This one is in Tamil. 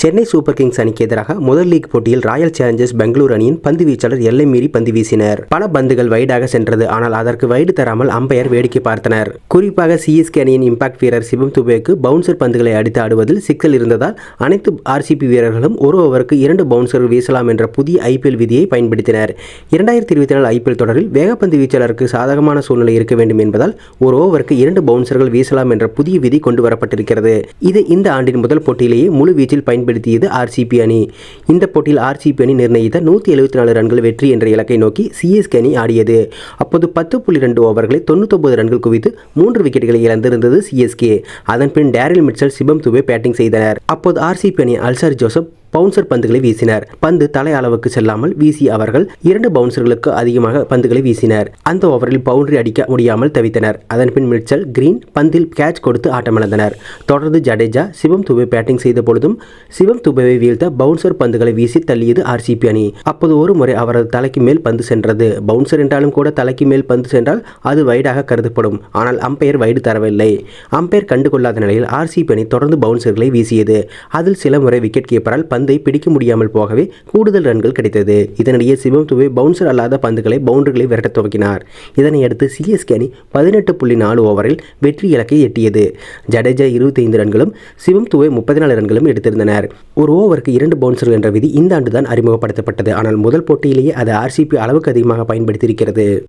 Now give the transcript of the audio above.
சென்னை சூப்பர் கிங்ஸ் அணிக்கு எதிராக முதல் லீக் போட்டியில் ராயல் சேலஞ்சர்ஸ் பெங்களூர் அணியின் பந்து வீச்சாளர் எல்லை மீறி பந்து வீசினர். பல பந்துகள் வைடாக சென்றது. ஆனால் அதற்கு வைடு தராமல் அம்பையர் வேடிக்கை பார்த்தனர். குறிப்பாக சிஎஸ்கே அணியின் இம்பாக்ட் வீரர் சிவம் துபேக்கு பவுன்சர் பந்துகளை அடித்து ஆடுவதில் சிக்கல் இருந்ததால் அனைத்து ஆர்சிபி வீரர்களும் ஒரு ஓவருக்கு இரண்டு பவுன்சர்கள் வீசலாம் என்ற புதிய ஐபிஎல் விதியை பயன்படுத்தினர். இரண்டாயிரத்தி இருபத்தி நாலு ஐபிஎல் தொடரில் வேகப்பந்து வீச்சாளருக்கு சாதகமான சூழ்நிலை இருக்க வேண்டும் என்பதால் ஒரு ஓவருக்கு இரண்டு பவுன்சர்கள் வீசலாம் என்ற புதிய விதி கொண்டு வரப்பட்டிருக்கிறது. இது இந்த ஆண்டின் முதல் போட்டியிலேயே முழு வீச்சில் பயன்படுத்தியது ஆர்சிபி அணி. இந்த போட்டியில் ஆர்சிபி அணி நிர்ணயித்த நூற்றி எழுபத்தி நாலு ரன்கள் வெற்றி என்ற இலக்கை நோக்கி சிஎஸ்கே அணி ஆடியது. அப்போது பத்து புள்ளி ரெண்டு ஓவர்களை தொண்ணூத்தொம்பது ரன்கள் குவித்து மூன்று விக்கெட்டுகளை இழந்திருந்தது சிஎஸ்கே அதன் பின் Daryl Mitchell Shivam Dube batting செய்தனர். அப்போது ஆர்சிபி அணி அல்சார் ஜோசப் பவுன்சர் பந்துகளை வீசினர். பந்து தலை அளவுக்கு செல்லாமல் வீசிய அவர்கள் இரண்டு பவுன்சர்களுக்கு அதிகமாக பந்துகளை வீசினர். அந்த ஓவரில் பவுண்டரி அடிக்க முடியாமல் தவித்தனர். அதன் பின் மிட்சல் கிரீன் பந்தில் கேட்ச் கொடுத்து ஆட்டமிழந்தனர். தொடர்ந்து ஜடேஜா சிவம் துபே பேட்டிங் செய்த பொழுதும் சிவம் துபேவை வீழ்த்த பவுன்சர் பந்துகளை வீசி தள்ளியது ஆர்சிபி அணி. அப்போது ஒரு முறை அவரது தலைக்கு மேல் பந்து சென்றது. பவுன்சர் என்றாலும் கூட தலைக்கு மேல் பந்து சென்றால் அது வைடாக கருதப்படும். ஆனால் அம்பையர் வைடு தரவில்லை. அம்பையர் கண்டுகொள்ளாத நிலையில் ஆர்சிபி அணி தொடர்ந்து பவுன்சர்களை வீசியது. அதில் சில முறை விக்கெட் கீப்பரால் பந்து பிடிக்க முடியாமல் போகவே கூடுதல் ரன்கள் கிடைத்தது. இதனிடையே சிவம் துபே பவுன்சர் அல்லாத பந்துகளை பவுண்டரிகளை விரட்டத் துவக்கினார். இதனையடுத்து சிஎஸ்கே அணி பதினெட்டு புள்ளி நாலு ஓவரில் வெற்றி இலக்கை எட்டியது. ஜடேஜா இருபத்தைந்து ரன்களும் சிவம் துவே முப்பத்தி நாலு ரன்களும் எடுத்திருந்தனர். ஒரு ஓவருக்கு இரண்டு பவுன்சர்கள் என்ற விதி இந்த ஆண்டு தான் அறிமுகப்படுத்தப்பட்டது. ஆனால் முதல் போட்டியிலேயே அது ஆர்சிபி அளவுக்கு அதிகமாக பயன்படுத்தியிருக்கிறது.